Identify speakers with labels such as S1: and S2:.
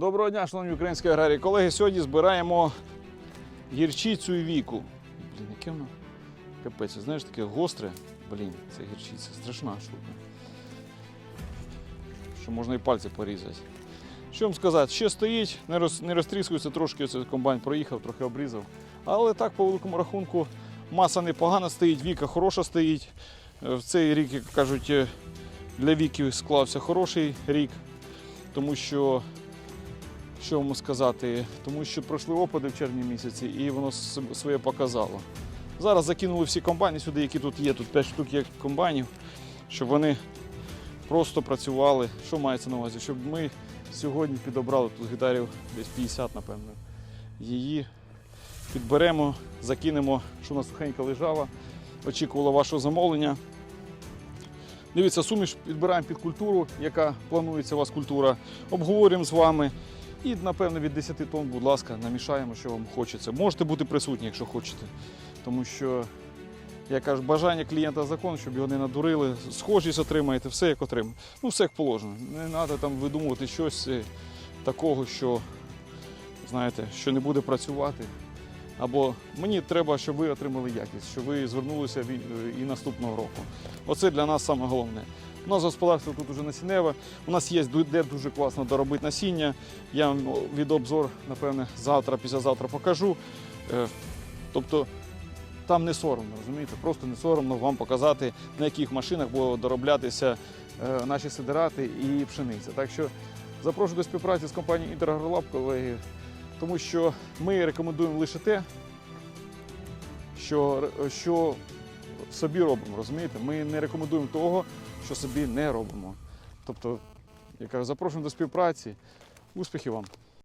S1: Доброго дня, шановні українські аграрії. Колеги, сьогодні збираємо гірчицю і віку. Блін, яке воно капець, знаєш, таке гостре. Блін, це гірчиця, страшна штука. Що можна і пальці порізати. Що вам сказати, ще стоїть, не, роз, не розтріскується, трошки оце комбайн проїхав, трохи обрізав. Але так, по великому рахунку, маса непогана стоїть, віка хороша стоїть. Е, В цей рік, як кажуть, е, для віків склався хороший рік, тому що що йому сказати? Тому що пройшли опади в червні місяці і воно своє показало. Зараз закинули всі комбайни сюди, які тут є. Тут 5 штук є комбайнів, щоб вони просто працювали. Що мається на увазі? Щоб ми сьогодні підобрали тут гітарів десь 50, напевно. Її підберемо, закинемо, що нас сухенька лежала. Очікувала вашого замовлення. Дивіться, суміш підбираємо під культуру, яка планується у вас культура. Обговорюємо з вами. І, напевно, від 10 тонн, будь ласка, намішаємо, що вам хочеться. Можете бути присутні, якщо хочете. Тому що, я кажу, бажання клієнта закон, щоб його не надурили, схожість отримаєте, все як отримаєте. Ну, все як положено. Не треба там видумувати щось е, такого, що, знаєте, що не буде працювати. Або мені треба, щоб ви отримали якість, щоб ви звернулися і наступного року. Оце для нас саме головне. У нас господарство тут уже насінневе. У нас є де дуже класно доробити насіння. Я вам від обзор, напевне, завтра, післязавтра покажу. Е, Тобто там не соромно, розумієте? Просто не соромно вам показати, на яких машинах буде дороблятися е, наші сидирати і пшениця. Так що запрошую до співпраці з компанією Інтергарлаб, колеги, тому що ми рекомендуємо лише те, що, що собі робимо, розумієте? Ми не рекомендуємо того, що собі не робимо. Тобто, я кажу, запрошуємо до співпраці. Успіхів вам!